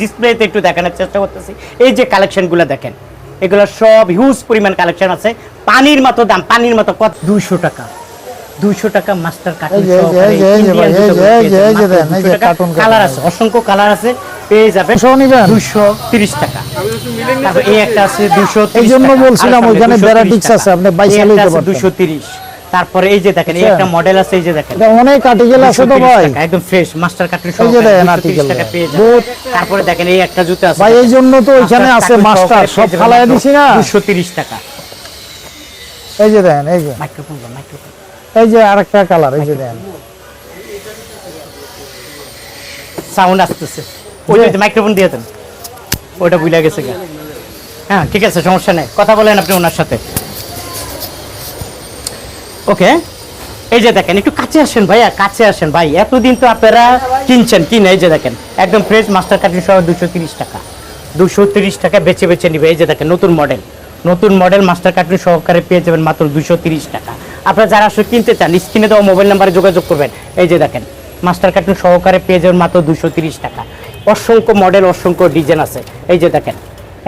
ডিসপ্লেতে একটু দেখানোর চেষ্টা করতেছি। এই যে কালেকশনগুলো দেখেন এগুলো সব হিউজ পরিমাণ কালেকশন আছে। পানির মতো দাম পানির মতো কত? দুইশো টাকা। দুইশো টাকা মাস্টার কার্টুন কালার আছে অসংখ্য কালার আছে পেয়ে যাবেন দুশো তিরিশ টাকা। এই একটা আছে দুইশো এই জন্য বলছিলাম ওইখানে varieties আছে, আপনি বাইশা লইতে তিরিশ। তারপরে এই যে দেখেন এই আচ্ছা। একটা মডেল আছে এই যে দেখেন। এটা অনেক আর্টিকেল আছে তো ভাই। একদম ফ্রেশ মাস্টার কার্টুন এই যে দেখেন বহুত- তারপরে দেখেন এই একটা জুতো আছে। ভাই এই জন্য তো ওইখানে আছে মাস্টার সব ফালাই দিছি না। 230 টাকা। এই যে দেন এই যে। মাইক্রোফোন মাইক্রোফোন এই যে আরেকটা কালার এই যে দেন সাউন্ড আসতেছে। ওই যে মাইক্রোফোন দিয়ে দেন। ওটা ভুলে গেছে হ্যাঁ ঠিক আছে সমস্যা নেই। কথা বলেন আপনি ওনার সাথে। ওকে এই যে দেখেন, একটু কাছে আসেন ভাইয়া, কাছে আসেন ভাই। এতদিন তো আপনারা কিনছেন, কিনে, এই যে দেখেন, একদম ফ্রেশ মাস্টার কার্টুন সহ দুশো টাকা। দুশো টাকা বেছে বেছে নিবে, এই যে দেখেন, নতুন মডেল নতুন মডেল মাস্টার কার্টুন সহকারে পেয়ে যাবেন মাত্র দুশো টাকা। আপনারা যারা আসলে কিনতে চান, স্ক্রিনে দেওয়া মোবাইল নাম্বারে যোগাযোগ করবেন। এই যে দেখেন মাস্টার কার্টুন সহকারে পেয়ে যাবেন মাত্র দুশো টাকা। অসংখ্য মডেল অসংখ্য ডিজাইন আছে। এই যে দেখেন,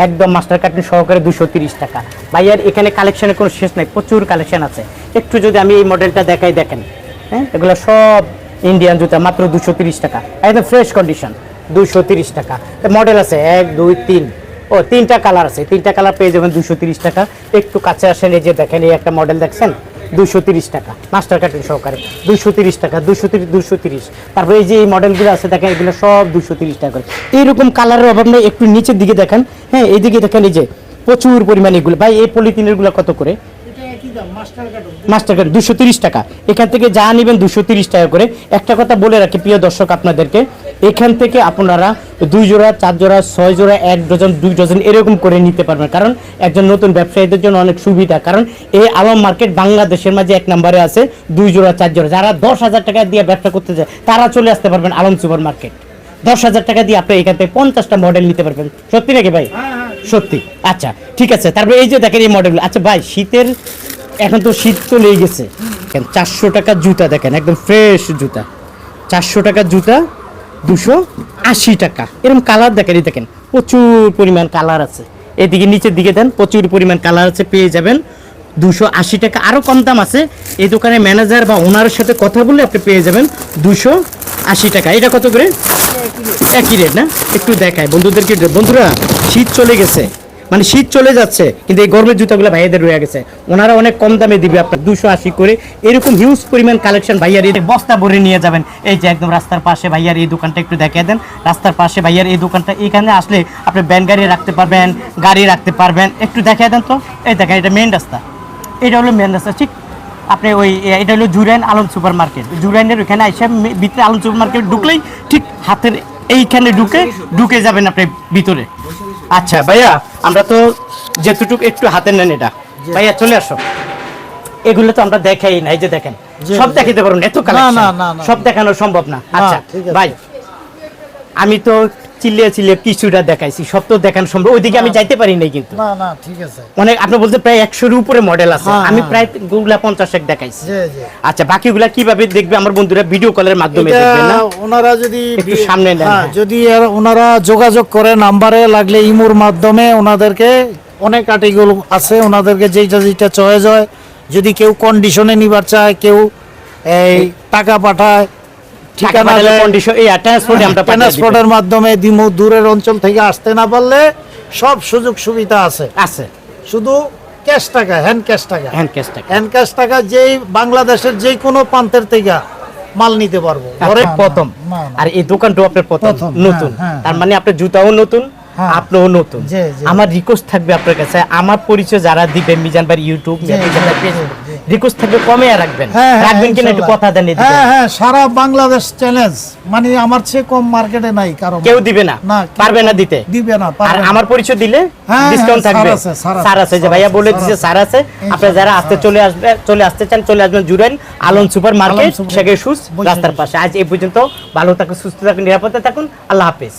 একদম মাস্টার কার্টুন সহকারে দুশো টাকা। ভাইয়ার এখানে কালেকশনের কোনো শেষ নাই, প্রচুর কালেকশন আছে। একটু যদি আমি এই মডেলটা দেখাই, দেখেন। হ্যাঁ এগুলো সব ইন্ডিয়ান জুতা, মাত্র দুশো টাকা। একদম ফ্রেশ কন্ডিশন দুশো টাকা। মডেল আছে, এক, দুই, তিন। ও, তিনটা কালার আছে। তিনটা কালার পেয়ে যাবেন দুশো টাকা। একটু কাছে আসেন, এই যে দেখেন, এই একটা মডেল দেখছেন? দুশো টাকা মাস্টার কার্টুন সহকারে। দুশো টাকা দুশো তিরিশ দুশো তিরিশ। তারপরে এই যে এই মডেলগুলো আছে, দেখেন, এগুলো সব দুশো টাকা করে। এইরকম কালারের অভাব নেই, একটু নিচের দিকে দেখেন। হ্যাঁ এইদিকে দেখেন, এই যে প্রচুর পরিমাণে এগুলো। ভাই, এই পলিথিনেরগুলো কত করে? মাস্টার কার্ড দুশো তিরিশ টাকা। এখান থেকে যা নেবেন দুশো তিরিশ টাকা করে। একটা কথা বলে রাখি প্রিয় দর্শক আপনাদেরকে এখান থেকে আপনারা দুই জোড়া চার জোড়া ছয় জোড়া এক ডজন দুই ডজন এরকম করে নিতে পারবেন। কারণ একজন নতুন ব্যবসায়ীদের জন্য অনেক সুবিধা। কারণ এই আলম মার্কেট বাংলাদেশের মাঝে এক নম্বরে আছে দুই জোড়া চার জোড়া। যারা দশ হাজার টাকা দিয়ে ব্যবসা করতে চায় তারা চলে আসতে পারবেন আলম সুপার মার্কেট। দশ হাজার টাকা দিয়ে আপনি এখান থেকে পঞ্চাশটা মডেল নিতে পারবেন। সত্যি নাকি ভাই? সত্যি। আচ্ছা ঠিক আছে তারপরে এই যে দেখেন এই মডেলগুলো আচ্ছা ভাই শীতের এখন তো শীত তো লেগে গেছে। চারশো টাকা জুতা দেখেন একদম ফ্রেশ জুতা। চারশো টাকার জুতা দুশো আশি টাকা। এরকম কালার দেখেন এই দেখেন প্রচুর পরিমাণ কালার আছে। এদিকে নিচের দিকে দেন প্রচুর পরিমাণ কালার আছে পেয়ে যাবেন। দুশো আশি টাকা আরও কম দাম আছে। এই দোকানের ম্যানেজার বা ওনারের সাথে কথা বলে আপনি পেয়ে যাবেন দুশো আশি টাকা। এটা কত করে? একই রেট না? একটু দেখায় বন্ধুদেরকে বন্ধুরা শীত চলে গেছে। মানে শীত চলে যাচ্ছে, কিন্তু এই গরমের জুতাগুলো ভাইয়াদের রয়ে গেছে। ওনারা অনেক কম দামে দিবে আপনার দুশো আশি করে। এরকম হিউজ পরিমাণ কালেকশন ভাইয়ার এই বস্তা ভরে নিয়ে যাবেন। এই যে একদম রাস্তার পাশে ভাইয়ার এই দোকানটা একটু দেখিয়ে দেন। রাস্তার পাশে ভাইয়ার এই দোকানটা, এখানে আসলে আপনি ব্যান গাড়ি রাখতে পারবেন, গাড়ি রাখতে পারবেন। একটু দেখিয়ে দেন তো। এই দেখেন, এটা মেন রাস্তা। এটা হলো মেন রাস্তা। ঠিক আপনি ওই এটা হলো জুরাইন আলম সুপার মার্কেট জুরাইনের এসে মে- ভিতরে আলম সুপার মার্কেট ঢুকলেই ঠিক হাতের এইখানে ঢুকে ঢুকে যাবেন আপনি ভিতরে। আচ্ছা ভাইয়া আমরা তো যেতুটুক একটু হাতে নেন এটা। ভাইয়া চলে আসো। এগুলো তো আমরা দেখাই না এই যে দেখেন। সব দেখাতে পারুন এত কালেকশন। সব দেখানো সম্ভব না। আচ্ছা ভাই আমি তো চিল্লিয়ে চিল্লিয়ে কিছুটা দেখাইছি। সব তো দেখানো সম্ভব। ওইদিকে আমি যাইতে পারি নাই কিন্তু। না না ঠিক আছে। অনেক আপনি বলতে প্রায় একশোর উপরে মডেল আছে। হ্যাঁ, আমি হ্যাঁ। প্রায় গুগলা পঞ্চাশ এক দেখাইছি। আচ্ছা বাকিগুলা কীভাবে দেখবে আমার বন্ধুরা? ভিডিও কলের মাধ্যমে দেখবে না? ওনারা যদি একটু সামনে নেন, হ্যাঁ। যদি ওনারা যোগাযোগ করে নাম্বারে লাগলে ইমোর মাধ্যমে ওনাদেরকে অনেক আর্টিকেল আছে ওনাদেরকে যেটা যেটা চয়েস হয়। যদি কেউ কন্ডিশনে নিবার চায় কেউ এই টাকা পাঠায় ঠিকানা। ট্রান্সপোর্টের মাধ্যমে দিমু দূরের অঞ্চল থেকে আসতে না পারলে সব সুযোগ সুবিধা আছে। আছে। শুধু ক্যাশ টাকা হ্যান্ড ক্যাশ টাকা। হ্যান্ড ক্যাশ টাকা। হ্যান্ড ক্যাশ টাকা যেই বাংলাদেশের যে কোনো প্রান্তের থেকে মাল নিতে পারব। ঘরে প্রথম। আর এই দোকানটাও আপনার প্রথম প্রথম, নতুন। হ্যাঁ, হ্যাঁ, তার মানে আপনার জুতাও নতুন হ্যাঁ। আপনিও নতুন। আমার রিকোয়েস্ট থাকবে আপনার কাছে। আমার পরিচয় যারা দিবে মিজানবার ইউটিউব। রিকোয়েস্ট থাকবে কমে রাখবেন। হ্যাঁ, হ্যাঁ, রাখবেন কিনা একটু কথা দেন হ্যাঁ হ্যাঁ সারা বাংলাদেশ চ্যালেঞ্জ মানে আমার চেয়ে কম মার্কেটে নাই কারও কেউ দিবে না। পারবে না দিতে। দিবে না আর আমার পরিচয় দিলে ডিসকাউন্ট থাকবে। স্যার আছে যে ভাইয়া বলে আছে। স্যার আছে। আপনারা যারা আসতে চলে আসবে চলে আসতে চান চলে আসবেন জুড়েন আলম সুপার মার্কেট শেখের সুস রাস্তার পাশে। আজ এই পর্যন্ত ভালো থাকুন সুস্থ থাকুন নিরাপদে থাকুন। আল্লাহ হাফেজ।